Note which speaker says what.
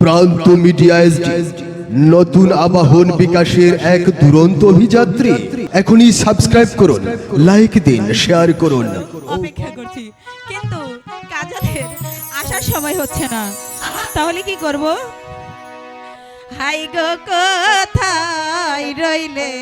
Speaker 1: প্রান্ত media SD নতুন আবাহন বিকাশের এক দুরন্ত অভিযাত্রী। এখনই সাবস্ক্রাইব করুন লাইক দিন শেয়ার করুন।
Speaker 2: অপেক্ষা করছি। কিন্তু কাজলের আসার সময় হচ্ছে না। তাহলে কি করব? হাই গো, কোথায় রইলে?